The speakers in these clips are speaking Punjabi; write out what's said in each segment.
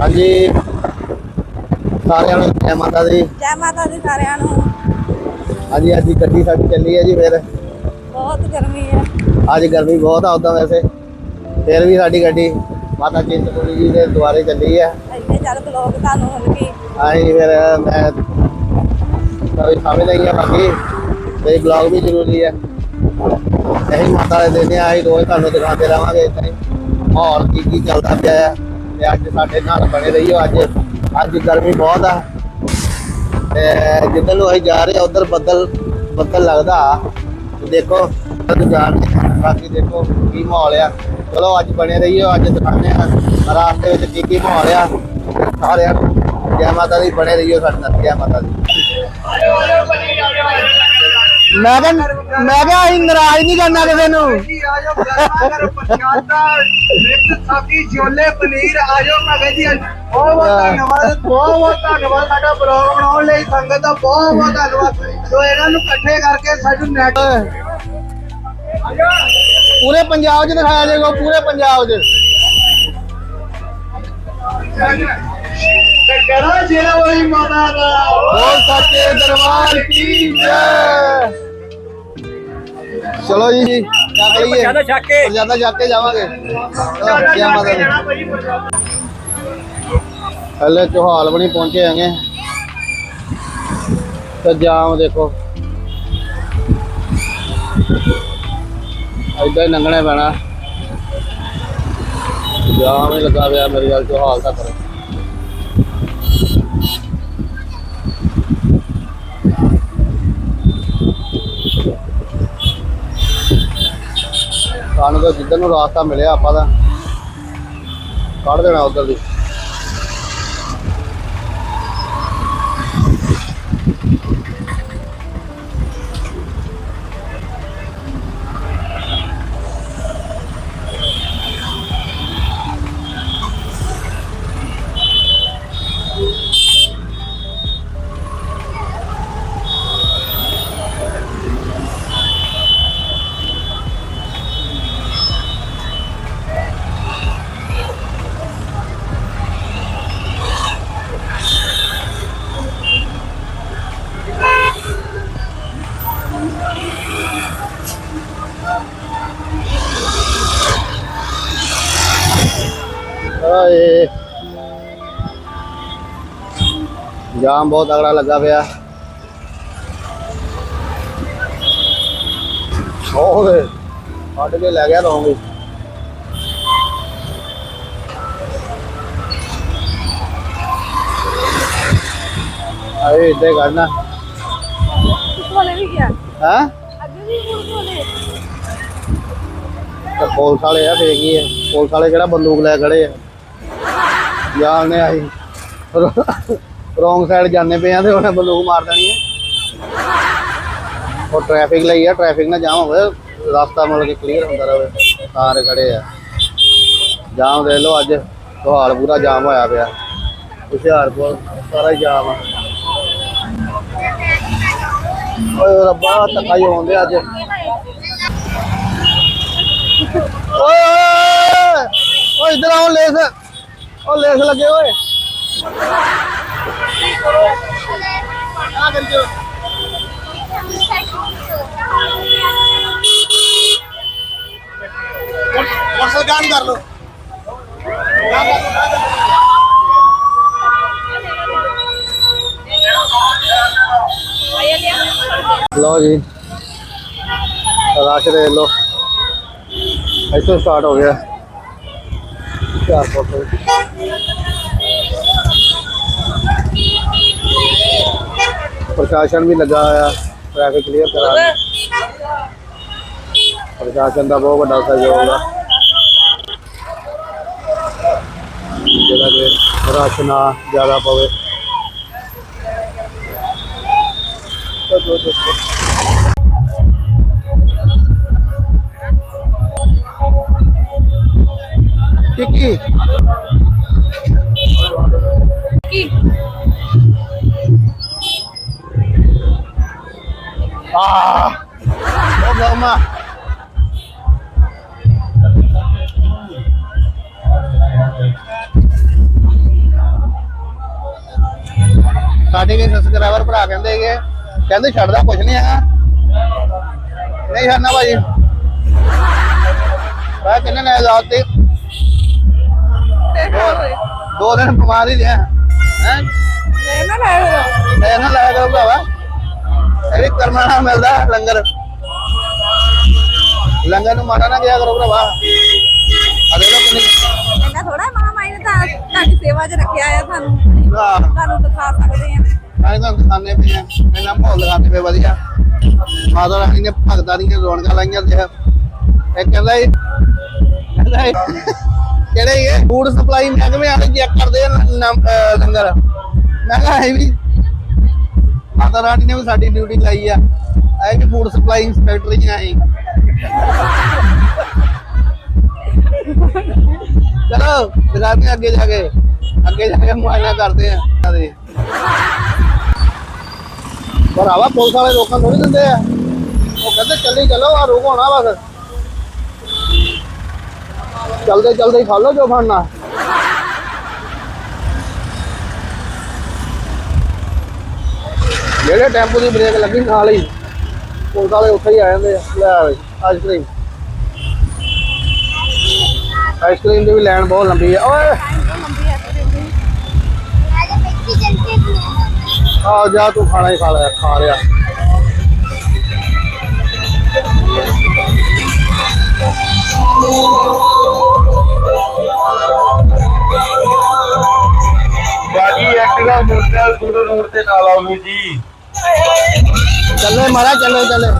ਹਾਂਜੀ। ਸਾਰਿਆਂ ਨੂੰ ਜੈ ਮਾਤਾ ਦੀ। ਜੈ ਮਾਤਾ ਦੀ ਸਾਰਿਆਂ ਨੂੰ। ਹਾਂਜੀ ਅੱਜ ਦੀ ਗੱਡੀ ਸਾਡੀ ਚੱਲੀ ਹੈ ਜੀ ਫਿਰ। ਬਹੁਤ ਗਰਮੀ ਹੈ। ਅੱਜ ਗਰਮੀ ਬਹੁਤ ਆ ਉਦਾਂ ਵੈਸੇ। ਫਿਰ ਵੀ ਸਾਡੀ ਗੱਡੀ ਮਾਤਾ ਚਿੰਤਪੁਰਨੀ ਜੀ ਦੇ ਦੁਆਰੇ ਚੱਲੀ ਹੈ। ਇੰਨੇ ਚੱਲ ਬਲੌਗ ਤੁਹਾਨੂੰ ਹੁਣ ਕੀ। ਅਸੀਂ ਫਿਰ ਮੈਂ ਕੋਈ ਸਮਝ ਨਹੀਂ ਆ ਬਾਕੀ। ਤੇ ਬਲੌਗ ਵੀ ਜ਼ਰੂਰੀ ਹੈ। ਅਸੀਂ ਮਾਤਾ ਦੇ ਦਿੰਦੇ ਆ ਅਸੀਂ ਰੋਜ਼ ਤੁਹਾਨੂੰ ਦਿਖਾਉਂਦੇ ਰਵਾਂਗੇ ਇਦਾਂ ਹੀ ਮਾਹੌਲ ਕੀ ਕੀ ਚੱਲਦਾ ਪਿਆ ਹੈ ਤੇ ਅੱਜ ਸਾਡੇ ਨਾਲ ਬਣੇ ਰਹੀਓ। ਅੱਜ ਅੱਜ ਗਰਮੀ ਬਹੁਤ ਆ। ਤੇ ਜਿੱਧਰ ਨੂੰ ਅਸੀਂ ਜਾ ਰਹੇ ਆ ਉਧਰ ਬੱਦਲ ਬੱਦਲ ਲੱਗਦਾ। ਦੇਖੋ ਉਧਰ ਜਾ ਰਹੇ ਬਾਕੀ ਦੇਖੋ ਕੀ ਮਾਹੌਲ ਆ। ਚਲੋ, ਅੱਜ ਬਣੇ ਰਹੀਓ। ਅੱਜ ਦਿਖਾਉਂਦੇ ਆ ਰਾਸਤੇ ਵਿੱਚ ਕੀ ਕੀ ਮਾਹੌਲ ਆ। ਸਾਰਿਆਂ ਨੂੰ ਜੈ ਮਾਤਾ ਦੀ ਬਣੇ ਰਹੀਓ ਸਾਡੇ ਨਾਲ, ਜੈ ਮਾਤਾ ਦੀ। ਮੈਂ ਕਿਹਾ ਮੈਂ ਕਿਹਾ ਅਸੀਂ ਨਾਰਾਜ਼ ਨਹੀਂ ਕਰਨਾ ਕਿਸੇ ਨੂੰ। ਜੀ ਆਜੋ ਗਰਮਾ ਗਰਮ ਪ੍ਰਸ਼ਾਦਾ ਮਿਕਸ ਸਬਜ਼ੀ ਛੋਲੇ ਪਨੀਰ ਆਜੋ ਮੈਂ ਕਿਹਾ ਜੀ ਬਹੁਤ ਬਹੁਤ ਧੰਨਵਾਦ ਬਹੁਤ ਬਹੁਤ ਧੰਨਵਾਦ ਸਾਡਾ ਬਲੌਗ ਬਣਾਉਣ ਲਈ ਸੰਗਤ ਦਾ ਬਹੁਤ ਬਹੁਤ ਧੰਨਵਾਦ ਸੋ ਇਹਨਾਂ ਨੂੰ ਇਕੱਠੇ ਕਰਕੇ ਸਾਨੂੰ ਨੈਟ ਪੂਰੇ ਪੰਜਾਬ 'ਚ ਦਿਖਾਇਆ ਜਾਏਗਾ, ਪੂਰੇ ਪੰਜਾਬ 'ਚ। ਤੇ ਕਰਾ ਜਿਹੜਾ ਉਹੀ ਮਾਤਾ ਦਾ। ਬੋਲ ਸੱਚੇ ਦਰਬਾਰ ਕੀ ਜੈ। ਚਲੋ ਜੀ ਚੱਕ ਲਈਏ ਜ਼ਿਆਦਾ ਛੱਕ। ਕੇ ਜ਼ਿਆਦਾ ਛੱਕ ਕੇ ਜਾਵਾਂਗੇ ਜੈ। ਮਾਤਾ ਦੀ। ਹਲੇ ਚੋਹਾਲ ਬਣੀ ਪਹੁੰਚੇ ਆਂਗੇ ਤੇ ਜਾਮ ਦੇਖੋ। ਏਦਾਂ ਹੀ ਲੰਘਣਾ ਪੈਣਾ। ਜਾਮ ਹੀ ਲੱਗਾ ਪਿਆ ਮੇਰੇ ਗੱਲ ਚੋਹਾਲ ਤੱਕ ਸਾਨੂੰ ਤਾਂ ਜਿੱਧਰ ਨੂੰ ਰਾਸਤਾ ਮਿਲਿਆ ਆਪਾਂ ਦਾ ਕੱਢ ਦੇਣਾ ਉਧਰ ਦੀ। ਓਏ ਜਾਮ ਬਹੁਤ ਤਗੜਾ ਲੱਗਾ ਪਿਆ ਓਏ ਕੱਢ ਕੇ ਲੈ ਗਿਆ ਰੋਂਗੇ ਆਏ ਇੱਦਾਂ ਹੀ ਕਰਨਾ ਕੋਲੇ ਵੀ ਗਿਆ ਹੈ ਅੱਗੇ ਵੀ ਕੋਲੇ ਤੇ ਪੁਲਿਸ ਵਾਲੇ ਆ ਫੇਕ ਹੀ ਆ ਪੁਲਿਸ ਰੋਂਗ ਸਾਈਡ ਜਾਂਦੇ ਪਏ ਆ ਤੇ ਉਹਨੇ ਬੰਦੂਕ ਮਾਰ ਦੇਣੀ ਹੈ ਉਹ ਟ੍ਰੈਫਿਕ ਲਈ ਆ ਟ੍ਰੈਫਿਕ ਨਾ ਜਾਮ ਹੋਵੇ ਰਸਤਾ ਮਤਲਬ ਕਿ ਕਲੀਅਰ ਹੁੰਦਾ ਰਹੇ ਕਾਰ ਖੜੇ ਆ ਜਾਮ ਦੇ ਲਓ ਅੱਜ ਤੁਹਾਲ ਪੂਰਾ ਜਾਮ ਹੋਇਆ ਪਿਆ ਹੁਸ਼ਿਆਰਪੁਰ ਸਾਰਾ ਹੀ ਜਾਮ ਆ ਓਏ ਰੱਬਾ ਧੱਕਾ ਹੀ ਹੋਉਂਦੇ ਅੱਜ ਓਏ ਓਏ ਓਏ ਇਧਰ ਆਓ ਲੇਸ ਉਹ ਲੇਸ ਲੱਗੇ ਓਏ। ਆ ਕਰੀਓ ਮੋਟਰਸਾਈਕਲ ਗਾਨ ਕਰ ਲੋ ਜੀ। ਰਾਸ਼ ਦੇ ਲੋ ਇੱਥੋਂ ਸਟਾਰਟ ਹੋ ਗਿਆ। ਹੁਸ਼ਿਆਰਪੁਰ ਤੋਂ ਪ੍ਰਸ਼ਾਸਨ ਵੀ ਲੱਗਾ ਹੋਇਆ ਟ੍ਰੈਫਿਕ ਕਲੀਅਰ ਕਰਾਉਣ ਪ੍ਰਸ਼ਾਸਨ ਦਾ ਬਹੁਤ ਵੱਡਾ ਸਹਿਯੋਗ ਆ। ਜਿਹੜਾ ਕਿ ਰਸ਼ ਨਾ ਜ਼ਿਆਦਾ ਪਵੇ। ਟਿੱਕੀ ਕੀ. ਸਾਡੇ ਕੇ ਸਬਸਕ੍ਰਾਈਬਰ ਭਰਾ ਕਹਿੰਦੇ ਹੈਗੇ ਕਹਿੰਦੇ ਛੱਡਦਾ ਕੁਝ ਨਹੀਂ ਹੈਗਾ। ਨਹੀਂ ਛੱਡਣਾ ਭਾਜੀ। ਮੈਂ ਕਿੰਨੇ ਨੇ ਲਾਤੇ? ਦੋ ਦਿਨ ਬਿਮਾਰ ਹੀ ਰਿਹਾ। ਹੈ? ਮੈਂ ਨਾ ਲੈ ਮੈਂ ਨਾ ਲਾਇਆ ਕਰੋ ਭਰਾਵਾ। ਇਹ ਕਰਮਾ ਨਾਲ ਮਿਲਦਾ ਲੰਗਰ। ਲੰਗਰ ਨੂੰ ਮਾਰਾ ਨਾ ਗਿਆ ਕਰੋ ਭਰਾਵਾ। ਦੇਖ ਲਓ ਕਿੰਨੀ ਇਹਨਾਂ ਥੋੜਾ ਮਹਾਮਾਈ ਨੇ ਤਾਂ ਤੁਹਾਡੀ ਸੇਵਾ 'ਚ ਰੱਖਿਆ ਆ ਤੁਹਾਨੂੰ ਹਾਂ। ਤੁਹਾਨੂੰ ਦਿਖਾ ਸਕਦੇ ਆ ਆਏ ਤਾਂ ਦਿਖਾਣੇ ਪਏ ਆ। ਇਹਨਾਂ ਮਾਹੌਲ ਦਿਖਾਣੇ ਪਏ ਵਧੀਆ। ਮਾਤਾ ਰਾਣੀ ਨੇ ਭਗਤਾਂ ਦੀਆਂ ਰੌਣਕਾਂ ਲਾਈਆਂ ਤੇ। ਇਹ ਕਹਿੰਦਾ ਇਹ ਕਹਿੰਦਾ ਕਿਹੜੇ ਇਹ ਫੂਡ ਸਪਲਾਈ ਮਹਿਕਮੇ ਵਾਲੇ ਚੈੱਕ ਕਰਦੇ ਆ ਅਹ, ਲੰਗਰ। ਮੈਂ ਕਿਹਾ ਇਹ ਵੀ, ਮਾਤਾ ਰਾਣੀ ਨੇ ਵੀ ਸਾਡੀ ਡਿਊਟੀ ਲਾਈ ਆ। ਇਹ ਵੀ ਫੂਡ ਸਪਲਾਈ ਇੰਸਪੈਕਟਰ ਹੀ ਆਏ। ਚਲੋ ਦਿਖਾते ਅੱਗੇ ਜਾ ਕੇ, ਅੱਗੇ ਜਾ ਕੇ ਮੁਆਇਨਾ ਕਰਦੇ ਆ। ਇਹਨਾਂ ਦੇ ਭਰਾਵਾ ਪੁਲਿਸ ਵਾਲੇ ਰੋਕਣ ਥੋੜੀ ਦਿੰਦੇ ਆ। ਉਹ ਕਹਿੰਦੇ, ਚੱਲੀ, ਚਲੋ ਆ ਰੋਕ ਹੋਣਾ ਬਸ ਚਲਦੇ ਚਲਦੇ ਹੀ ਖਾ ਲਓ ਜੋ ਜਿਹੜੇ ਟੈਂਪੂ ਦੀ ਬ੍ਰੇਕ ਲੱਗੀ ਨਾਲ ਹੀ ਪੁਲਿਸ ਵਾਲੇ ਉੱਥੇ ਹੀ ਆ ਜਾਂਦੇ ਆ। ਲੈ ਬਈ, ਆਈਸਕ੍ਰੀਮ। ਆਈਸਕ੍ਰੀਮ ਦੀ ਵੀ ਲਾਈਨ ਬਹੁਤ ਲੰਬੀ ਆ। ਓਏ! ਹੈ ਆ ਜਾ, ਤੂੰ ਖਾਣਾ ਹੀ ਖਾ ਲਿਆ ਖਾ ਲਿਆ। ਬਾਜੀ ਐਕਟਿਵਾ ਮੋਟਰਸਾਈਕਲ ਸਕੂਟਰ ਰੋਡ ਤੇ ਨਾਲ ਆਓ ਜੀ। ਚੱਲੇ ਮਾਰਾ, ਚੱਲੇ ਚੱਲੇ।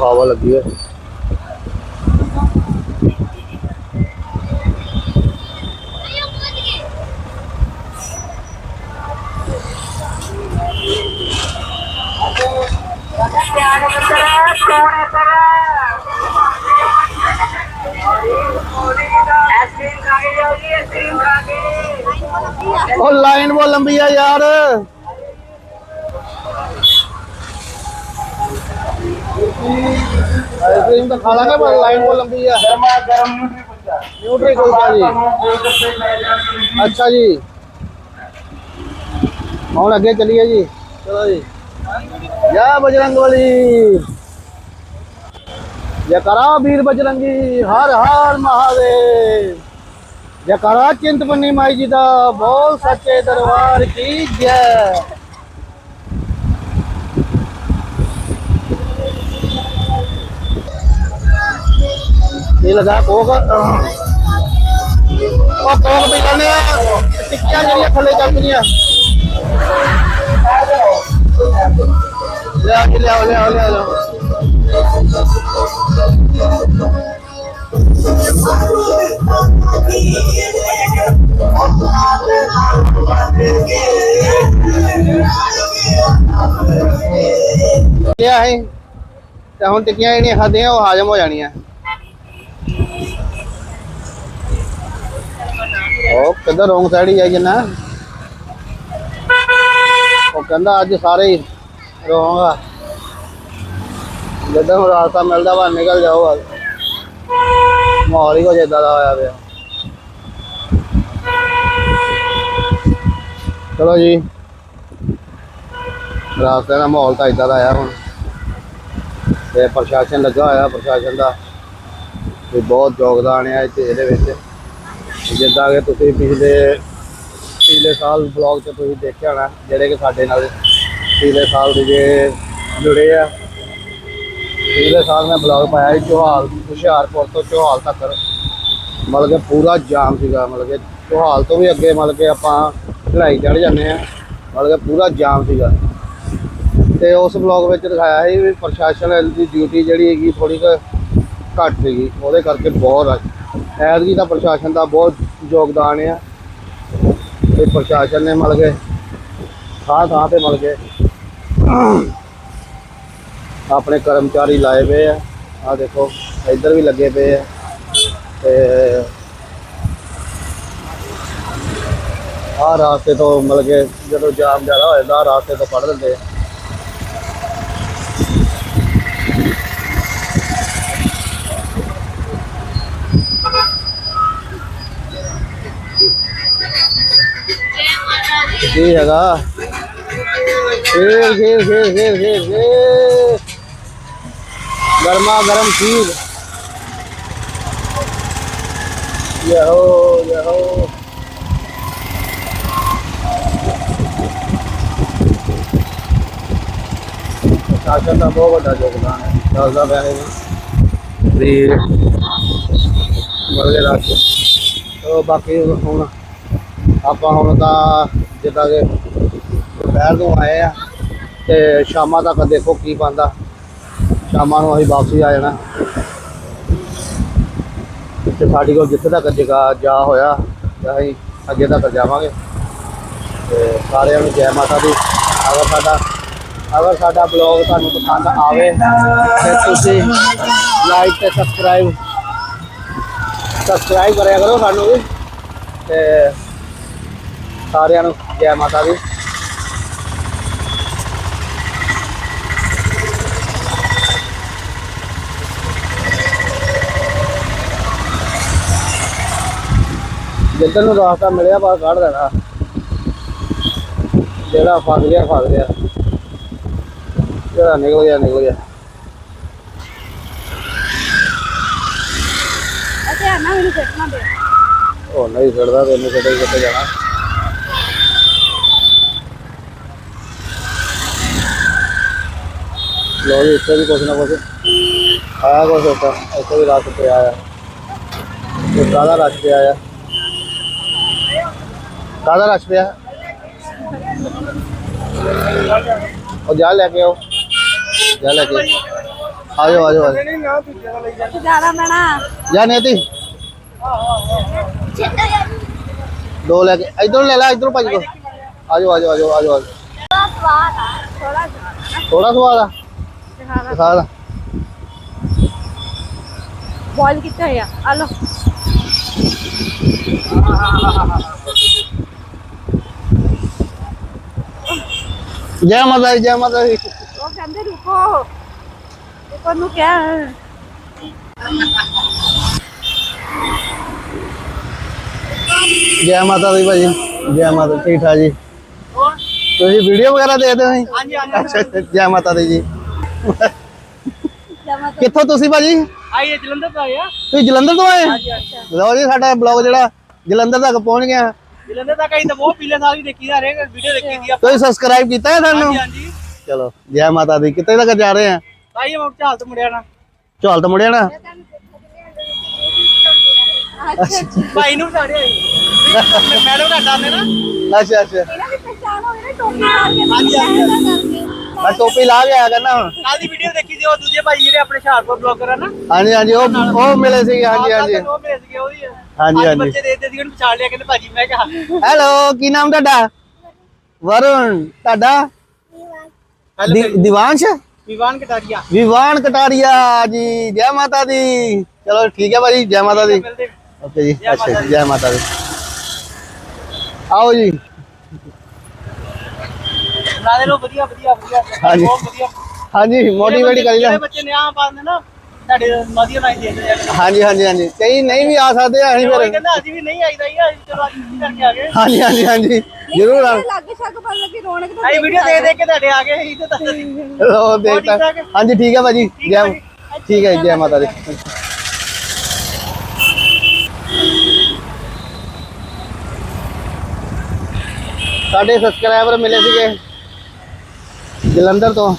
ਹਵਾ ਲੱਗੀ ਹੈ ਉਹ ਲਾਈਨ ਬਹੁਤ ਲੰਬੀ ਆ ਯਾਰ ਆਈਸਕ੍ਰੀਮ ਤਾਂ ਖਾ ਲਾਂਗੇ ਪਰ ਲਾਈਨ ਬਹੁਤ ਲੰਬੀ ਆ ਗਰਮਾ ਗਰਮ ਨਿਊਟਰੀ ਪੁੱਛਾ ਨਿਊਟਰੀ ਕੁਲਚਾ ਜੀ ਅੱਛਾ ਜੀ ਹੁਣ ਅੱਗੇ ਚੱਲੀਏ ਜੀ ਚਲੋ ਜੀ ਜੈ ਬਜਰੰਗ ਬਲੀ ਜੈਕਾਰਾ ਵੀਰ ਬਜਰੰਗੀ ਹਰ ਹਰ ਮਹਾਦੇਵ ਜੈਕਾਰਾ ਚਿੰਤਪੁਰਨੀ ਮਾਈ ਜੀ ਦਾ ਬੋਲ ਸੱਚੇ ਦਰਬਾਰ ਕੀ ਜੈ। ਇਹ ਲਗਾ ਕੋਕ। ਉਹ ਕੋਕ ਪੀ ਲੈਣੇ ਆ। ਟਿੱਕੀਆਂ ਜਿਹੜੀਆਂ ਥੱਲੇ ਚੱਕਦੀਆਂ ਲਿਆ ਕੇ ਲਿਆਓ ਲਿਆਓ ਲਿਆਓ। ਲਿਆ ਹੈ? ਤੇ ਹੁਣ ਟਿੱਕੀਆਂ ਜਿਹੜੀਆਂ ਖਾਦੀਆਂ ਉਹ ਹਾਜ਼ਮ ਹੋ ਜਾਣੀਆਂ। ਉਹ ਕਿੱਧਰ ਰੋਂਗ ਸਾਈਡ ਹੀ ਜਾਈ ਜਨਾ ਉਹ ਕਹਿੰਦਾ ਅੱਜ ਸਾਰੇ ਹੀ ਰੋਂਗ ਆ। ਜਦੋਂ ਹੁਣ ਰਾਸਤਾ ਮਿਲਦਾ ਵਾ, ਨਿਕਲ ਜਾਓ। ਬਸ ਮਾਹੌਲ ਹੀ ਕੁਝ ਏਦਾਂ ਦਾ ਹੋਇਆ ਪਿਆ। ਚਲੋ ਜੀ। ਰਾਸਤੇ ਦਾ ਮਾਹੌਲ ਤਾਂ ਏਦਾਂ ਦਾ ਆਇਆ ਹੁਣ। ਤੇ ਪ੍ਰਸ਼ਾਸਨ ਲੱਗਾ ਹੋਇਆ, ਪ੍ਰਸ਼ਾਸਨ ਦਾ। ਵੀ ਬਹੁਤ ਯੋਗਦਾਨ ਹੈ ਇੱਥੇ, ਇਹਦੇ ਵਿੱਚ। ਜਿੱਦਾਂ ਕਿ ਤੁਸੀਂ ਪਿਛਲੇ ਪਿਛਲੇ ਸਾਲ ਬਲੌਗ 'ਚ ਤੁਸੀਂ ਦੇਖਿਆ ਹੋਣਾ, ਜਿਹੜੇ ਕਿ ਸਾਡੇ ਨਾਲ ਪਿਛਲੇ ਸਾਲ ਦੇ ਜੇ ਜੁੜੇ ਆ। ਪਿਛਲੇ ਸਾਲ ਮੈਂ ਬਲੌਗ ਪਾਇਆ ਸੀ ਚੋਹਾਲ, ਹੁਸ਼ਿਆਰਪੁਰ ਤੋਂ ਚੋਹਾਲ ਤੱਕ। ਮਤਲਬ ਕਿ ਪੂਰਾ ਜਾਮ ਸੀਗਾ, ਮਤਲਬ ਕਿ ਚੋਹਾਲ ਤੋਂ ਵੀ ਅੱਗੇ ਮਤਲਬ ਕਿ ਆਪਾਂ ਚੜਾਈ ਚੜ ਜਾਂਦੇ ਆ ਮਤਲਬ ਕਿ ਪੂਰਾ ਜਾਮ ਸੀਗਾ। ਤੇ ਉਸ ਬਲੌਗ ਵਿੱਚ ਦਿਖਾਇਆ ਸੀ ਵੀ ਪ੍ਰਸ਼ਾਸਨ ਦੀ ਡਿਊਟੀ ਜਿਹੜੀ ਹੈਗੀ ਥੋੜੀ ਘੱਟ ਸੀਗੀ, ਉਹਦੇ ਕਰਕੇ ਬਹੁਤ ਐਤਕੀ ਦਾ ਪ੍ਰਸ਼ਾਸਨ ਦਾ ਬਹੁਤ ਯੋਗਦਾਨ ਆ। ਤੇ ਪ੍ਰਸ਼ਾਸਨ ਨੇ ਮਤਲਬ ਕਿ ਥਾਂ ਥਾਂ ਤੇ ਮਤਲਬ ਕਿ ਆਪਣੇ ਕਰਮਚਾਰੀ ਲਾਏ ਹੋਏ ਆ। ਆ ਦੇਖੋ, ਇੱਧਰ ਵੀ ਲੱਗੇ ਪਏ ਆ। ਤੇ ਆ ਰਾਸਤੇ ਤੋਂ ਮਿਲ ਕੇ ਜਦੋਂ ਜਾਮ ਜ਼ਿਆਦਾ ਹੋ ਜਾਂਦਾ ਰਾਸਤੇ ਤੋਂ ਫੜ ਲੈਂਦੇ ਆ। ਇਹ ਹੈਗਾ। ਫੇਰ ਫੇਰ ਫੇਰ ਫੇਰ ਫੇਰ। ਖੀਰ ਗਰਮਾ ਗਰਮ ਖੀਰ। ਯਹੋ ਯਹੋ। ਦਾ ਬਹੁਤ ਵੱਡਾ ਯੋਗਦਾਨ ਹੈ, ਦੱਸਦਾ ਪਿਆ ਇਹ ਵੀ। ਬੜੇ ਰਾਤ ਤੋਂ ਬਾਕੀ ਹੁਣ ਆਪਾਂ ਹੁਣ ਤਾਂ ਜਿੱਦਾਂ ਕਿ ਦੁਪਹਿਰ ਤੋਂ ਆਏ ਆ ਤੇ ਸ਼ਾਮਾਂ ਤੱਕ ਦੇਖੋ ਕੀ ਬੰਦਾ ਸ਼ਾਮਾਂ ਨੂੰ ਅਸੀਂ ਵਾਪਸੀ ਆ ਜਾਣਾ। ਤੇ ਸਾਡੀ ਕੋਲ ਜਿੱਥੇ ਤੱਕ ਜਗਾ ਜਾ ਹੋਇਆ, ਤੇ ਅਸੀਂ ਅੱਗੇ ਤੱਕ ਜਾਵਾਂਗੇ। ਤੇ ਸਾਰਿਆਂ ਨੂੰ ਜੈ ਮਾਤਾ ਦੀ। ਅਗਰ ਸਾਡਾ ਅਗਰ ਸਾਡਾ ਬਲੌਗ ਤੁਹਾਨੂੰ ਪਸੰਦ ਆਵੇ, ਤੇ ਤੁਸੀਂ ਲਾਈਕ ਤੇ ਸਬਸਕ੍ਰਾਈਬ ਸਬਸਕ੍ਰਾਈਬ ਕਰਿਆ ਕਰੋ ਸਾਨੂੰ ਵੀ। ਤੇ ਸਾਰਿਆਂ ਨੂੰ ਜੈ ਮਾਤਾ ਦੀ। ਜਿੱਦਣ ਨੂੰ ਰਾਸਤਾ ਮਿਲਿਆ ਬਸ ਕੱਢ ਦੇਣਾ। ਜਿਹੜਾ ਫਸ ਗਿਆ ਫਸ ਗਿਆ। ਜਿਹੜਾ ਨਿਕਲ ਗਿਆ ਨਿਕਲ ਗਿਆ। ਅੱਛਾ ਨਾ ਮੈਨੂੰ ਸਿੱਟਣਾ ਦੇ। ਉਹ ਨਹੀਂ ਛੱਡਦਾ ਤੇ ਇਹਨੇ ਕਿਤੇ ਕਿਤੇ ਜਾਣਾ। ਲੋ ਜੀ ਇੱਥੇ ਵੀ ਕੁਛ ਨਾ ਕੁਛ। ਆਇਆ ਕੁਛ ਉੱਤਾ ਇੱਥੇ ਵੀ ਰਸ਼ ਪਿਆ ਆ। ਤੇ ਕਾਹਦਾ ਰਸ਼ ਪਿਆ ਆ। ਕਾਹਦਾ ਰਸ਼ ਪਿਆ ਉਹ ਜਾ ਲੈ ਕੇ ਆਓ ਜਾ ਲੈ ਕੇ ਆ ਜਾਓ ਆ ਜਾਓ ਆ ਜਾਓ ਜਾਣਾ ਮੈਣਾ ਜਾ ਨੇਤੀ ਦੋ ਲੈ ਕੇ ਇਧਰੋਂ ਲੈ ਲੈ ਇਧਰੋਂ ਭੱਜ ਕੋ ਆ ਜਾਓ ਆ ਜਾਓ ਆ ਜਾਓ ਆ ਜਾਓ ਥੋੜਾ ਸਵਾਦ ਆ ਥੋੜਾ ਸਵਾਦ ਥੋੜਾ ਸਵਾਦ ਆ ਦਿਖਾ ਦਾ ਬੋਇਲ ਕੀਤਾ ਹੋਇਆ ਆ ਲੋ ਜੈ ਮਾਤਾ ਦੀ ਜੈ ਮਾਤਾ ਦੀ ਉਹ ਕਹਿੰਦੇ ਰੁਕੋ ਰੁਕੋ ਨੂੰ ਕਿਹਾ ਜੈ ਮਾਤਾ ਦੀ ਭਾਜੀ ਜੈ ਮਾਤਾ ਠੀਕ ਠਾਕ ਜੀ ਤੁਸੀਂ ਵੀਡੀਓ ਵਗੈਰਾ ਦੇਖਦੇ ਹੋ ਹਾਂਜੀ ਹਾਂਜੀ ਅੱਛਾ ਅੱਛਾ, ਜੈ ਮਾਤਾ ਦੀ ਜੀ ਜਮਾ ਕਿੱਥੋਂ ਤੁਸੀਂ ਭਾਜੀ ਆਈਏ ਜਲੰਧਰ ਤੋਂ ਆਏ ਆ ਤੁਸੀਂ ਜਲੰਧਰ ਤੋਂ ਆਏ ਲਓ ਜੀ ਸਾਡਾ ਬਲੌਗ ਜਿਹੜਾ ਜਲੰਧਰ ਤੱਕ ਪਹੁੰਚ ਗਿਆ ਜਲੰਧਰ ਤੱਕ ਆਈ ਤਾਂ ਬਹੁਤ ਪਿਛਲੇ ਸਾਲ ਹੀ ਦੇਖੀ ਜਾ ਰਹੇ ਵੀਡੀਓ ਦੇਖੀ ਦੀ ਆ। ਤੁਸੀਂ ਸਬਸਕ੍ਰਾਈਬ ਕੀਤਾ ਹੈ ਸਾਨੂੰ? ਹਾਂਜੀ ਚਲੋ ਜੈ ਮਾਤਾ ਦੀ ਕਿੱਥੇ ਤੱਕ ਜਾ ਰਹੇ ਆ? ਆਈਏ ਮੈਂ ਝਾਲ ਤੋਂ ਮੁੜਿਆ ਨਾ। ਝਾਲ ਤਾਂ ਮੁੜਿਆ ਨਾ? ਅੱਛਾ ਅੱਛਾ ਭਾਈ ਨੂੰ ਛਾੜਿਆ ਸੀ ਮੈਡਮ ਦਾ ਡਰ ਨੇ ਨਾ। ਅੱਛਾ ਅੱਛਾ। ਇਹਨਾਂ ਦੀ ਪਛਾਣ ਹੋਈ ਨਾ ਟੋਪੀ ਮਾਰ ਕੇ ਹਾਂਜੀ, ਹਾਂਜੀ, ਮੈਂ ਟੋਪੀ ਲਾ ਕੇ ਆਇਆ ਕਰਨਾ ਹੁਣ। ਕੱਲ ਦੀ ਵੀਡੀਓ ਦੇਖੀ ਸੀ ਉਹ ਦੂਜੇ ਭਾਈ ਜਿਹੜੇ ਆਪਣੇ ਹੁਸ਼ਿਆਰਪੁਰ ਬਲੌਗਰ ਆ ਨਾ। ਹਾਂਜੀ ਹਾਂਜੀ ਉਹ ਉਹ ਮਿਲੇ ਸੀ ਹਾਂਜੀ ਹਾਂਜੀ। ਉਹ ਮਿਲ ਗਏ ਉਹਦੀ ਹਾਂਜੀ, ਹਾਂਜੀ। ਬੱਚੇ ਦੇਖਦੇ ਸੀ ਉਹਨੂੰ ਪਛਾਣ ਲਿਆ ਕਹਿੰਦੇ ਭਾਜੀ ਮੈਂ ਕਿਹਾ ਹੈਲੋ ਕੀ ਨਾਮ ਤੁਹਾਡਾ? ਵਰੁਣ ਤੁਹਾਡਾ? ਦਿ- ਦਿਵਾਂਸ਼? ਵਿਵਾਨ ਕਟਾਰੀਆ। ਵਿਵਾਨ ਕਟਾਰੀਆ ਜੀ ਜੈ ਮਾਤਾ ਦੀ। ਚਲੋ ਠੀਕ ਹੈ ਭਾਜੀ ਜੈ ਮਾਤਾ ਦੀ। ਮਿਲਦੇ। ਓਕੇ ਜੀ ਜੈ ਅੱਛਾ ਮਾਤਾ ਜੀ ਜੈ ਮਾਤਾ ਦੀ। ਆਓ ਜੀ। ਨਾਲੇ ਲੋ ਵਧੀਆ ਵਧੀਆ ਵਧੀਆ। ਹਾਂਜੀ। ਬਹੁਤ ਵਧੀਆ। ਹਾਂਜੀ ਮੋਟੀਵੇਟ ਕਰੀ ਲੈ ਜਿਹੜੇ ਬੱਚੇ ਨਿਆਂ ਪਾਉਂਦੇ ਨਾ ਤੁਹਾਡੇ ਵਧੀਆ ਨਾਲ ਦੇਖਦੇ ਆ। ਹਾਂਜੀ ਹਾਂਜੀ ਹਾਂਜੀ। ਕਈ ਨਹੀਂ ਵੀ ਆ ਸਕਦੇ ਆ ਅਸੀਂ ਫਿਰ ਕਹਿੰਦਾ ਅਸੀਂ ਵੀ ਨਹੀਂ ਆਈਦਾ ਅਸੀਂ ਚਲੋ ਅੱਜ ਕੀ ਕਰਕੇ ਆ ਗਏ। ਹਾਂਜੀ ਹਾਂਜੀ ਹਾਂਜੀ। ਜ਼ਰੂਰ ਆ। ਲੱਗ ਸ਼ੱਕ ਪਤਾ ਲੱਗੀ ਰੌਣਕ ਤਾਂ ਅਸੀਂ ਵੀਡੀਓ ਦੇਖ ਦੇਖ ਕੇ ਤੁਹਾਡੇ ਆ ਗਏ ਸੀ ਤੇ ਦੱਸ ਲੋ ਠਾਕ? ਹਾਂਜੀ ਠੀਕ ਹੈ ਭਾਜੀ ਜੈ। ਠੀਕ ਹੈ ਜੀ, ਜੈ ਮਾਤਾ ਦੀ। ਸਾਡੇ ਸਬਸਕ੍ਰਾਈਬਰ ਮਿਲੇ ਸੀਗੇ ਜਲੰਧਰ ਤੋਂ।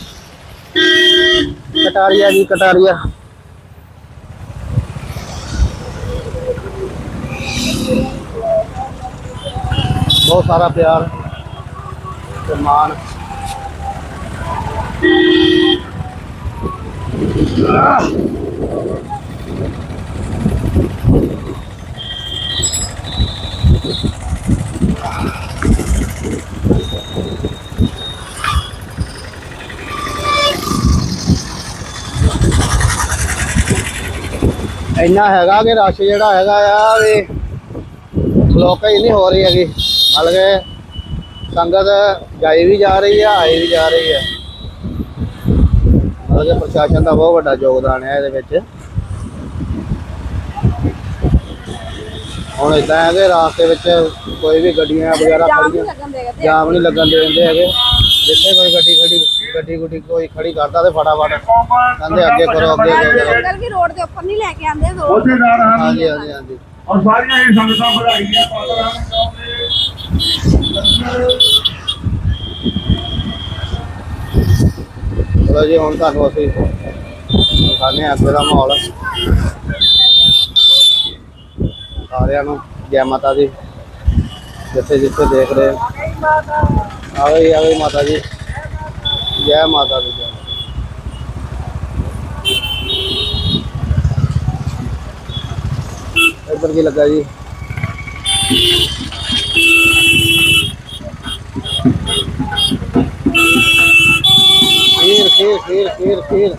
ਕਟਾਰੀਆ ਜੀ ਕਟਾਰੀਆ। ਬਹੁਤ ਸਾਰਾ ਪਿਆਰ ਤੇ ਮਾਣ। ਇੰਨਾ ਹੈਗਾ ਕਿ ਰਸ਼ ਜਿਹੜਾ ਹੈਗਾ ਆ ਵੀ ਲੋਕਾਂ ਹੀ ਨਹੀਂ ਹੋ ਰਹੀ ਹੈਗੀ। ਕਿ ਸੰਗਤ ਜਾਈ ਵੀ ਜਾ ਰਹੀ ਆ ਆਈ ਵੀ ਜਾ ਰਹੀ ਹੈ ਮਤਲਬ ਕਿ ਪ੍ਰਸ਼ਾਸਨ ਦਾ ਬਹੁਤ ਵੱਡਾ ਯੋਗਦਾਨ ਹੈ ਇਹਦੇ ਵਿੱਚ। ਹੁਣ ਇਦਾਂ ਹੈ ਕਿ ਰਾਸਤੇ ਵਿੱਚ ਕੋਈ ਵੀ ਗੱਡੀਆਂ ਵਗੈਰਾ ਖੜੀਆਂ ਜਾਮ ਨਹੀਂ ਲੱਗਣ ਦਿੰਦੇ ਹੈਗੇ। ਜਿੱਥੇ ਕੋਈ ਗੱਡੀ ਖੜੀ ਗੱਡੀ ਗੁੱਡੀ ਕੋਈ ਖੜੀ ਕਰਦਾ ਤੇ ਫਟਾਫਟ ਕਹਿੰਦੇ ਅੱਗੇ ਕਰੋ ਅੱਗੇ ਕਰੋ। ਕੀ ਰੋਡ ਦੇ ਉੱਪਰ ਨਹੀਂ ਲੈ ਕੇ ਆਂਦੇ ਰੋਡ ਹਾਂਜੀ ਹਾਂਜੀ ਹਾਂਜੀ। ਔਰ ਸਾਰੀਆਂ ਹੀ ਸੰਗਤਾਂ ਵਧਾਈਆਂ। ਪਾਤਰਾਂ ਚਲੋ ਜੀ, ਹੁਣ ਤੁਹਾਨੂੰ ਅਸੀਂ ਦਿਖਾਉਂਦੇ ਹਾਂ ਅੱਗੇ ਦਾ ਮਾਹੌਲ। ਸਾਰਿਆਂ ਨੂੰ, ਜੈ ਮਾਤਾ ਦੀ, ਜਿੱਥੇ ਜਿੱਥੇ ਦੇਖ ਰਹੇ ਆਵੇ ਆਵੇ ਮਾਤਾ ਜੀ। ਜੈ ਮਾਤਾ ਦੀ, ਜੈ ਇੱਧਰ ਕੀ ਲੱਗਾ ਜੀ? ਖੀਰ ਖੀਰ ਖੀਰ ਖੀਰ ਖੀਰ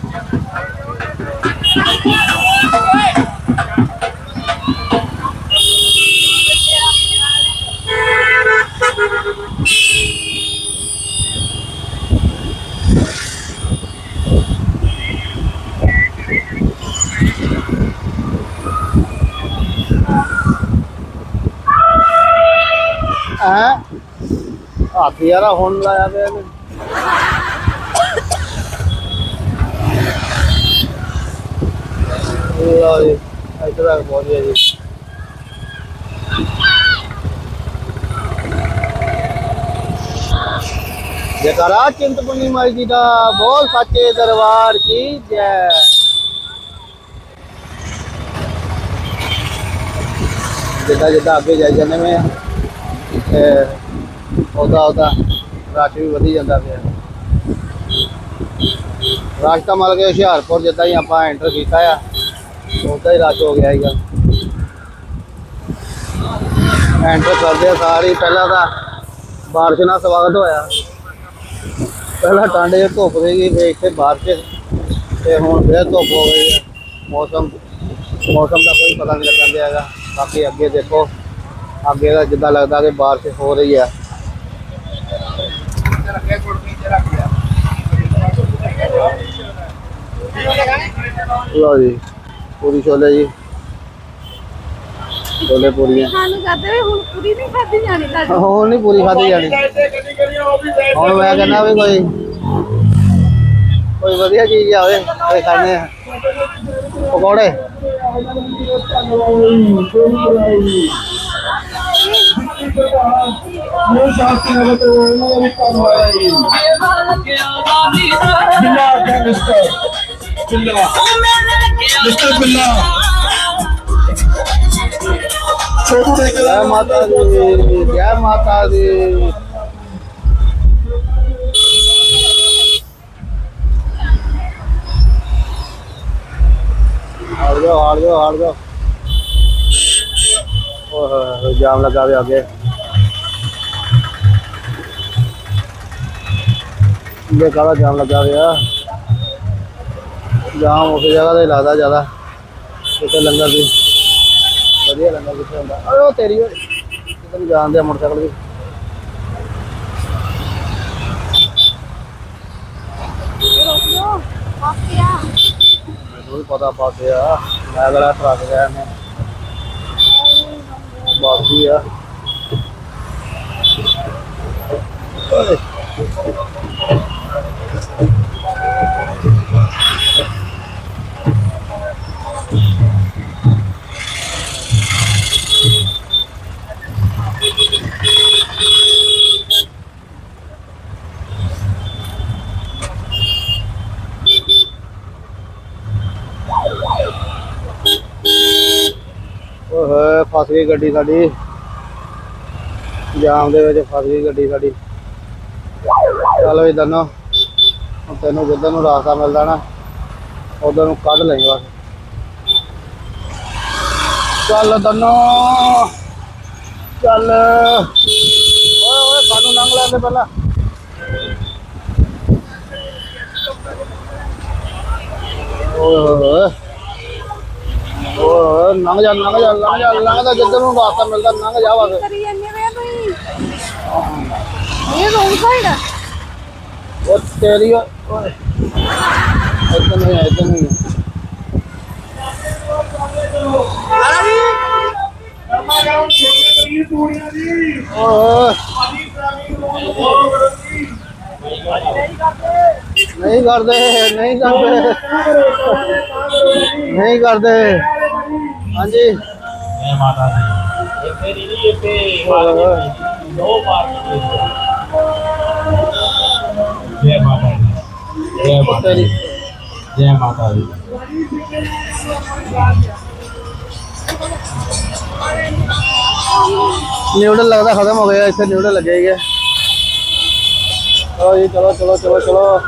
ਹੈ ਹੱਥ ਯਾਰਾ ਹੁਣ ਲਾਇਆ ਪਿਆ ਇਹਨੇ। ਲਓ ਜੀ ਇੱਧਰ ਤੱਕ ਪਹੁੰਚ ਗਿਆ ਜੀ ਜਕਰਾ ਚਿੰਤਪੁਰਨੀ ਮਾਈ ਜੀ ਦਾ ਬੋਲ ਸੱਚੇ ਦਰਬਾਰ ਕੀ ਜੈ ਜਿੱਦਾਂ ਜਿੱਦਾਂ ਅੱਗੇ ਜਾਈ ਜਾਂਦੇ ਮੈਂ ਉਹਦਾ ਉਹਦਾ ਰਸ਼ ਵੀ ਵਧੀ ਜਾਂਦਾ ਪਿਆ। ਰਸ਼ ਤਾਂ ਮਤਲਬ ਹੁਸ਼ਿਆਰਪੁਰ ਜਿੱਦਾਂ ਹੀ ਆਪਾਂ ਐਂਟਰ ਕੀਤਾ ਆ। ਉਦਾਂ ਹੀ ਰਸ਼ ਹੋ ਗਿਆ ਸੀਗਾ। ਐਂਟਰ ਕਰਦੇ ਆ ਸਾਰੀ ਪਹਿਲਾਂ ਤਾਂ ਬਾਰਿਸ਼ ਨਾਲ ਸਵਾਗਤ ਹੋਇਆ। ਪਹਿਲਾਂ ਟਾਂਡੇ 'ਚ ਧੁੱਪ ਸੀਗੀ, ਫਿਰ ਇੱਥੇ ਬਾਰਿਸ਼ ਤੇ ਹੁਣ ਫਿਰ ਧੁੱਪ ਹੋ ਗਈ ਹੈ ਮੌਸਮ ਮੌਸਮ ਦਾ ਕੋਈ ਪਤਾ ਨਹੀਂ ਲੱਗਣ ਦਿਆ ਬਾਕੀ ਅੱਗੇ ਦੇਖੋ, ਅੱਗੇ ਦਾ ਜਿੱਦਾਂ ਲੱਗਦਾ ਕਿ ਬਾਰਿਸ਼ ਹੋ ਰਹੀ ਹੈ ਲਓ ਜੀ। ਪੂਰੀ ਛੋਲੇ ਜੀ। ਛੋਲੇ ਪੂਰੀਆਂ। ਸਾਨੂੰ ਕਰਦੇ ਹੁਣ ਪੂਰੀ ਨਹੀਂ ਖਾਦੀ ਜਾਣੀ ਤੁਹਾਡੀ। ਹੁਣ ਨਹੀਂ ਪੂਰੀ ਖਾਧੀ ਜਾਣੀ। ਹੁਣ ਮੈਂ ਕਹਿੰਦਾ ਵੀ ਕੋਈ ਕੋਈ ਵਧੀਆ ਚੀਜ਼ ਆਵੇ ਕੋਈ ਖਾਣੇ ਆ। ਪਕੌੜੇ। ਇਹ ਸ਼ਾਸਤਰੀ ਨਗਰ ਤੋਂ ਉਹਨਾਂ ਦਾ ਵੀ ਕੰਮ ਆਇਆ ਜੀ ਬਿੱਲਾ ਗੈਂਗਸਟਰ ਬਿੱਲਾ ਮਿਸਟਰ ਬਿੱਲਾ ਛੋਟੂ ਦੇ ਕੇ ਜੈ ਮਾਤਾ ਦੀ ਜੈ ਮਾਤਾ ਦੀ ਹਾਲ ਜਾਓ ਹਾਲ ਜਾਓ ਹਾਲ ਜਾਓ ਓਏ ਹੋਏ ਹੋਏ, ਜਾਮ ਲੱਗਾ ਵੀ ਅੱਗੇ ਇਹ ਕਾਹਦਾ ਜਾਮ ਲੱਗਾ ਹੋਇਆ ਜਾਮ ਉਸ ਜਗ੍ਹਾ ਤੇ ਲੱਗਦਾ ਜ਼ਿਆਦਾ। ਜਿੱਥੇ ਲੰਗਰ ਦੀ। ਵਧੀਆ ਲੰਗਰ ਕਿੱਥੇ ਹੁੰਦਾ। ਓਏ, ਉਹ ਤੇਰੀ ਓਏ। ਕਿੱਧਰ ਨੂੰ ਜਾਂਦੇ ਆ ਮੋਟਰਸਾਈਕਲ ਵੀ ਰੁਕ ਜਾਓ ਆਖਿਆ ਮੈਨੂੰ ਵੀ ਪਤਾ ਪਾਸੇ ਆ ਮੈਂ ਅਗਲਾ ਟਰੱਕ ਗਿਆ ਨੇ ਬਾਕੀ ਆ ਓਏ ਓਏ ਹੋਏ ਫਸ ਗਈ ਗੱਡੀ ਸਾਡੀ। ਜਾਮ ਦੇ ਵਿੱਚ ਫਸ ਗਈ ਗੱਡੀ ਸਾਡੀ। ਚਲੋ ਇਧਰ ਨੂੰ ਤੈਨੂੰ ਜਿੱਧਰ ਨੂੰ ਰਾਸਤਾ ਮਿਲਦਾ ਨਾ, ਉਧਰ ਨੂੰ ਕੱਢ ਲਈ ਬਸ। ਚੱਲ ਦਨੋ ਚੱਲ। ਓਏ ਓਏ, ਸਾਨੂੰ ਲੰਘ ਲੈ ਪਹਿਲਾਂ। ਓਏ ਹੋਏ ਹੋਏ ਓਏ ਲੰਘ ਜਾ ਲੰਘ ਜਾ ਲੰਘ ਜਾ ਲੰਘ ਜਾ ਜਿੱਧਰ ਨੂੰ ਰਾਸਤਾ ਮਿਲਦਾ ਲੰਘ ਜਾ ਬਸ। ਕਰੀ ਜਾਂਦੇ ਵੇ ਤੁਸੀਂ? ਇਹ ਰੋਂਗ ਸਾਈਡ ਆ। ਉਹ ਤੇਰੀ ਓ- ਓਏ। ਇੱਧਰ ਨਹੀਂ ਹੈ, ਇੱਧਰ ਨਹੀਂ ਹੈ। ਕਿਰਪਾ ਕਰੋ ਛੋਲੇ ਪਨੀਰ ਪੂੜੀਆਂ ਦੀ। ਜੀ ਹਾਂਜੀ ਜੈ ਮਾਤਾ ਦੀ ਇਹ ਤੇਰੀ ਨਹੀਂ ਇਹ ਤੇ ਦੋ ਮਾਰ ਜੈ ਮਾਤਾ ਦੀ। ਜੈ ਮਾਤਾ ਤੇਰੀ ਦੀ। ਜੈ ਮਾਤਾ ਦੀ। ਨਿਊਡਲ ਲੱਗਦਾ ਖਤਮ ਹੋ ਗਿਆ ਇੱਥੇ ਨਿਊਡਲ ਲੱਗੇ ਹੀ ਹੈ ਚਲੋ ਜੀ ਚਲੋ ਚਲੋ ਚਲੋ ਚਲੋ।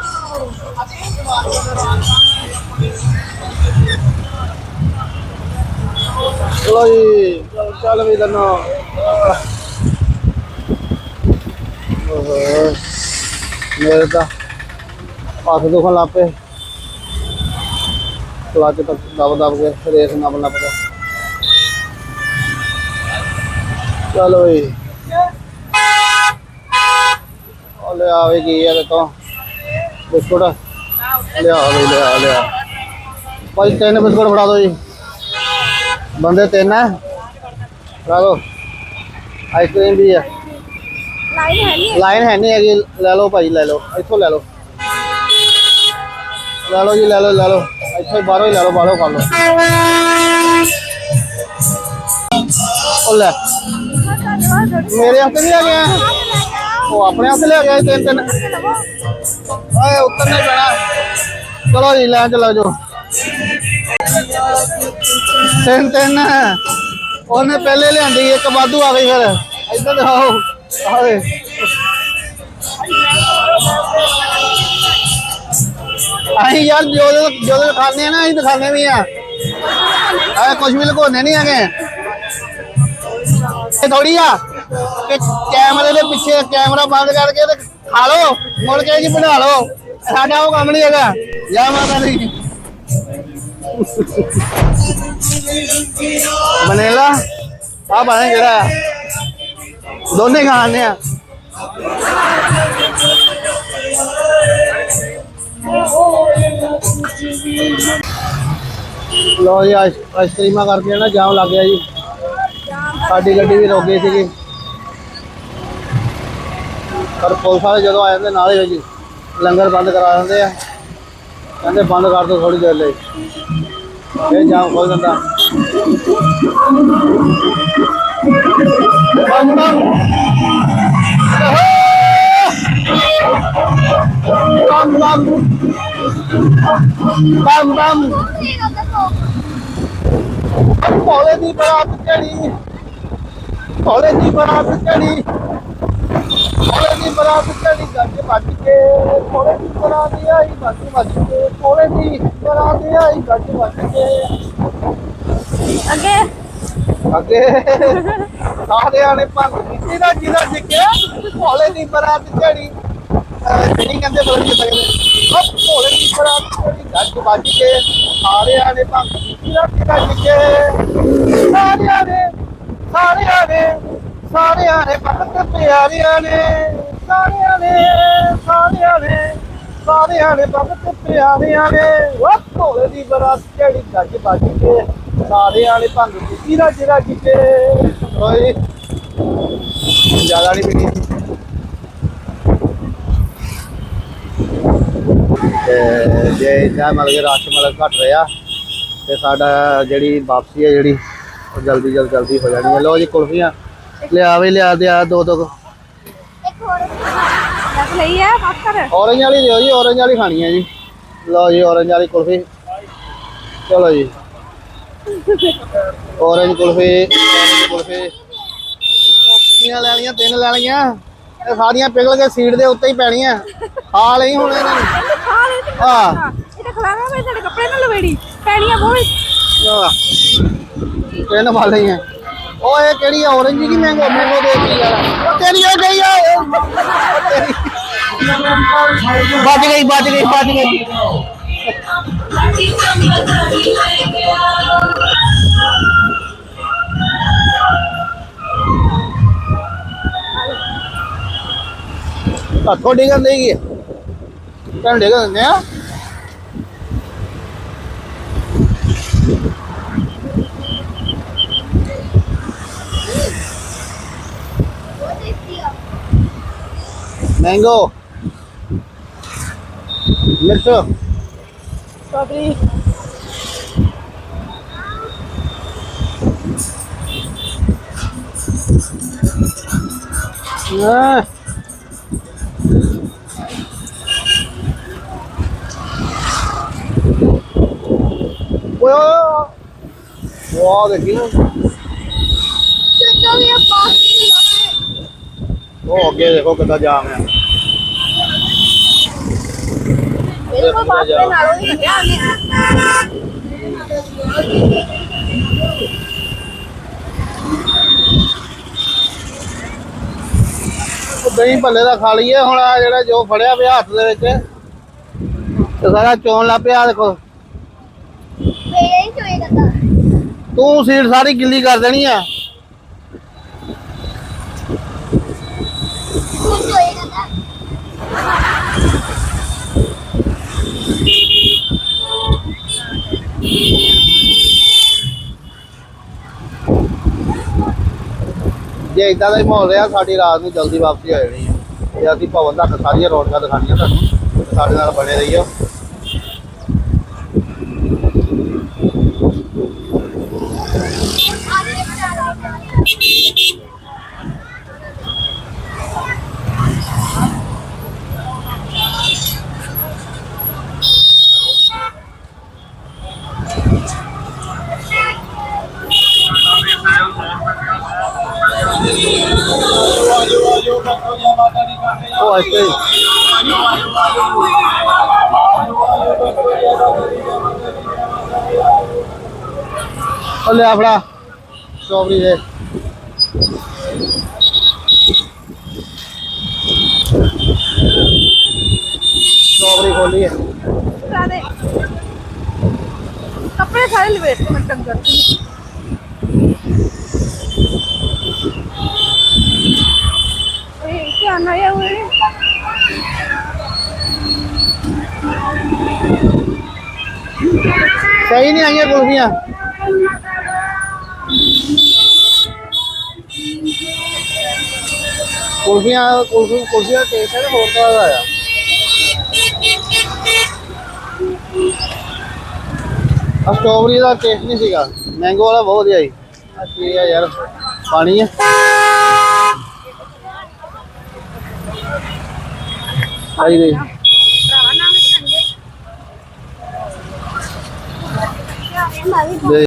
ਚਲੋ ਜੀ ਚੱਲ- ਚੱਲ ਵੀ ਦਨੋ ਓਹੋ ਮੇਰੇ ਤਾਂ ਹੱਥ ਦੁਖਣ ਲੱਗ ਪਏ ਕਲੱਚ ਤੱਕ ਦਬ ਦਬ ਕੇ ਰੇਸ ਨੱਪ ਨੱਪ ਕੇ ਚਲੋ ਜੀ ਉਹ ਲਿਆ ਵੀ ਕੀ ਹੈ ਦੇਖੋ ਬਿਸਕੁਟ ਲਿਆ ਵੀ ਲਿਆ ਲਿਆ ਭਾਈ ਤਿੰਨ ਬਿਸਕੁਟ ਫੜਾ ਦਿਓ ਜੀ ਬੰਦੇ ਤਿੰਨ ਹੈ ਫੜਾ ਦਿਓ ਆਈਸਕ੍ਰੀਮ ਵੀ ਹੈ ਲਾਈਨ ਹੈ ਨਹੀਂ। ਲਾਈਨ ਹੈ ਨਹੀਂ ਹੈਗੀ। ਲੈ ਲਓ ਭਾਈ ਲੈ ਲਓ। ਇੱਥੋਂ ਲੈ ਲਓ। ਲੈ ਲਓ ਜੀ ਲੈ ਲਓ ਲੈ ਲਓ। ਇੱਥੋਂ ਹੀ ਬਾਹਰੋਂ ਹੀ ਲੈ ਲਓ ਬਾਹਰੋਂ ਖਾ ਲਓ। ਉਹ ਲੈ। ਮੇਰੇ ਹੱਥ ਨਹੀਂ ਆ ਗਿਆ ਉਹ ਆਪਣੇ ਹੱਥ ਲੈ ਗਿਆ ਤਿੰਨ ਤਿੰਨ। ਓਏ ਉੱਤਰ ਨਹੀਂ ਪੈਣਾ। ਚਲੋ ਜੀ ਲੈ ਚਲੋ ਜੋ ਤਿੰਨ ਤਿੰਨ। ਉਹਨੇ ਪਹਿਲੇ ਲਿਆਂਦੀ, ਇੱਕ ਵਾਧੂ ਆ ਗਈ ਫਿਰ। ਇੱਧਰ ਦਿਖਾਓ। ਆਵੇ ਅਸੀਂ ਯਾਰ ਜੋ ਜੋ ਜੋ ਆ ਨਾ, ਅਸੀਂ ਦਿਖਾਣੇ ਵੀ ਆ। ਆ ਕੁਝ ਵੀ ਲੁਕਾਉਣੇ ਨਹੀਂ ਹੈਗੇ। ਇਹ ਥੋੜੀ ਆ। ਕਿ ਕੈਮਰੇ ਦੇ ਪਿੱਛੇ ਕੈਮਰਾ ਬੰਦ ਕਰਕੇ ਤੇ ਖਾ ਲਓ। ਮੁੜ ਕੇ ਜੀ ਬਣਾ ਲਓ। ਸਾਡਾ ਉਹ ਕੰਮ ਨਹੀਂ ਹੈਗਾ। ਜਾ ਮਾਤਾ ਦੀ ਬਨੇਲਾ? ਆ ਬਣੇ ਜਿਹੜਾ ਦੋਨੇ ਖਾਣੇ ਆ। ਲੋ ਜੀ, ਆਈਸ ਆਈਸਕ੍ਰੀਮਾਂ ਕਰਕੇ ਨਾ ਜਾਮ ਲੱਗ ਗਿਆ ਜੀ। ਸਾਡੀ ਗੱਡੀ ਵੀ ਰੁਕ ਗਈ ਸੀਗੀ। ਪਰ ਪੁਲਿਸ ਵਾਲੇ ਜਦੋਂ ਆ ਜਾਂਦੇ, ਨਾਲ ਹੀ ਜੀ ਲੰਗਰ ਬੰਦ ਕਰਾ ਦਿੰਦੇ ਆ। ਕਹਿੰਦੇ ਬੰਦ ਕਰ ਦਿਓ ਥੋੜੀ ਦੇਰ ਲਈ। ਇਹ ਜਾਮ ਖੋਲ ਦਿੰਦਾ ਬੰਦ ਬੰਦ ਬੰਦ ਬੰਦ ਬੰਦ ਬੰਦ ਭੋਲੇ ਦੀ ਬਰਾਤ ਚੜੀ ਭੋਲੇ ਦੀ ਬਰਾਤ ਚੜੀ ਭੋਲੇ ਦੀ ਬਰਾਤ ਚੜੀ ਗੱਜ ਵੱਜ ਕੇ ਭੋਲੇ ਦੀ ਬਰਾਤ ਆਈ ਗੱਜ ਵੱਜ ਕੇ ਭੋਲੇ ਦੀ ਬਰਾਤ ਆਈ ਗੱਜ ਵੱਜ ਕੇ। ਅੱਗੇ। ਅੱਗੇ। ਸਾਰਿਆਂ ਨੇ ਭੰਗ ਕੀਤੀ ਦਾ ਜਿਹਦਾ ਜਿੱਕਿਆ ਭੋਲੇ ਦੀ ਬਰਾਤ ਚੜੀ ਨਹੀਂ ਕਹਿੰਦੇ ਬੋਲ ਕੇ ਸਕਦੇ ਉਹ ਭੋਲੇ ਦੀ ਬਰਾਤ ਚੜੀ ਗੱਜ ਵੱਜ ਕੇ ਸਾਰਿਆਂ ਨੇ ਭੰਗ ਕੀਤੀ ਦਾ ਜਿਹਦਾ ਜਿੱਕੇ ਸਾਰਿਆਂ ਨੇ ਸਾਰਿਆਂ ਨੇ ਸਾਰਿਆਂ ਨੇ ਭਗਤ ਪਿਆਰਿਆਂ ਨੇ। ਸਾਰਿਆਂ ਨੇ ਸਾਰਿਆਂ ਨੇ ਭਗਤ ਪਿਆਰਿਆਂ ਨੇ। ਉਹ ਭੋਲੇ ਦੀ ਬਰਾਤ ਚੜੀ ਗੱਜ ਵੱਜ ਕੇ ਸਾਰਿਆਂ ਨੇ ਭੰਗ ਕੀਤੀ ਦਾ ਜਿਹੜਾ ਜਿੱਕੇ ਓਏ ਜ਼ਿਆਦਾ ਨਹੀਂ ਪੀਣੀ ਤੇ ਜੇ ਇਦਾਂ ਮਤਲਬ ਕਿ ਰਸ਼ ਮਤਲਬ ਘਟ ਰਿਹਾ, ਤੇ ਸਾਡਾ ਜਿਹੜੀ ਵਾਪਸੀ ਹੈ ਜਿਹੜੀ, ਉਹ ਜਲਦੀ ਜਲਦੀ ਜਲਦੀ ਹੋ ਜਾਣੀ ਹੈ। ਲੋ ਜੀ ਕੁਲਫੀਆਂ। ਲਿਆ ਵੀ, ਲਿਆ ਦਿਆ ਦੋ ਦੋ ਲਈ ਹੈ ਪੱਥਰ ਔਰੰਜ ਵਾਲੀ ਦਿਓ ਜੀ ਔਰੰਜ ਵਾਲੀ ਖਾਣੀ ਹੈ ਜੀ। ਲਓ ਜੀ ਔਰੰਜ ਵਾਲੀ ਕੁਲਫੀ। ਚਲੋ ਜੀ। ਔਰੰਜ ਕੁਲਫੀ ਕੁਲਫੀ। ਕਿੰਨੀਆਂ ਲੈ ਲਈਆਂ? ਤਿੰਨ ਲੈ ਲਈਆਂ। ਇਹ ਸਾਰੀਆਂ ਪਿਘਲ ਕੇ ਸੀਟ ਦੇ ਉੱਤੇ ਹੀ ਪੈਣੀਆਂ। ਖਾ ਲਈ ਹੁਣ ਇਹਨਾਂ ਨੇ। ਖਾ ਲਈ ਤੇ ਹਾਂ। ਇਹ ਤਾਂ ਖਲਾਵਾ ਮੈਂ ਸਾਡੇ ਕੱਪੜੇ ਨਾਲ ਲਵੇੜੀ। ਪੈਣੀਆਂ ਬਹੁਤ। ਤਿੰਨ ਉਹ ਇਹ ਕਿਹੜੀ ਔਰੰਜ ਕੀ ਮੈਂਗੋ ਮੈਂਗੋ ਦੇ ਦਿੱਤੀ ਯਾਰ ਉਹ ਤੇਰੀ ਉਹ ਗਈ ਆ। बच गई बच गई बच गई ਹੱਥੋਂ ਡਿਗਣ ਦੇਗੀ ਤੁਹਾਨੂੰ ਡਿਗਣ ਦਿੰਦੇ ਆ mango Inmerso. Papi. Ah. ¡Wow! ¡Wow! ¿De. Oh, dejó que está. 15 ਜਾ ਦਾ ਖਾ ਹੁਣ ਜੋ ਫੜਿਆ ਪਿਆ ਹੱਥ ਦੇ ਵਿੱਚ। ਤੇ ਚੋਣ ਲਾ ਪਿਆ ਦੇਖੋ। ਤੂੰ ਸੀਟ ਸਾਰੀ ਗਿੱਲੀ ਕਰ ਦੇਣੀ ਆ। ਜੇ ਇਦਾਂ ਦਾ ਹੀ ਮਾਹੌਲ ਰਿਹਾ, ਸਾਡੀ ਰਾਤ ਨੂੰ ਜਲਦੀ ਵਾਪਸੀ ਆ ਜਾਣੀ ਹੈ। ਤੇ ਅਸੀਂ ਭਵਨ ਤੱਕ ਸਾਰੀਆਂ ਰੌਣਕਾਂ ਦਿਖਾਣੀਆਂ ਤੁਹਾਨੂੰ ਸਾਡੇ ਨਾਲ ਬਣੇ ਰਹੀਓ। ਉਹ ਲਿਆ ਫੜਾ। ਸਟ੍ਰਾਬਰੀ ਦੇ ਸਟ੍ਰਾਬਰੀ ਖੋਲੀ ਹੈ ਕੱਪੜੇ ਸਾਰੇ ਲਵੇਟ ਮੈਂ ਟੰਗ ਕਰਦੀ ਸਹੀ ਨਹੀਂ ਆਈਆਂ ਕੁਲਫੀਆਂ। ਕੁਲਫੀਆਂ, ਕੁਲਫੀ, ਕੁਲਫੀਆਂ ਟੇਸਟ ਹੈ ਹੋਰ ਤਰ੍ਹਾਂ ਦਾ ਆਇਆ? ਆ ਸਟ੍ਰਾਬੇਰੀ ਦਾ ਟੇਸਟ ਨਹੀਂ ਸੀਗਾ। ਮੈਂਗੋ ਵਾਲਾ ਬਹੁਤ ਹੀ ਆਈ ਆ ਕੀ ਆ ਯਾਰ, ਪਾਣੀ ਹੈ ਆਈ ਗਈ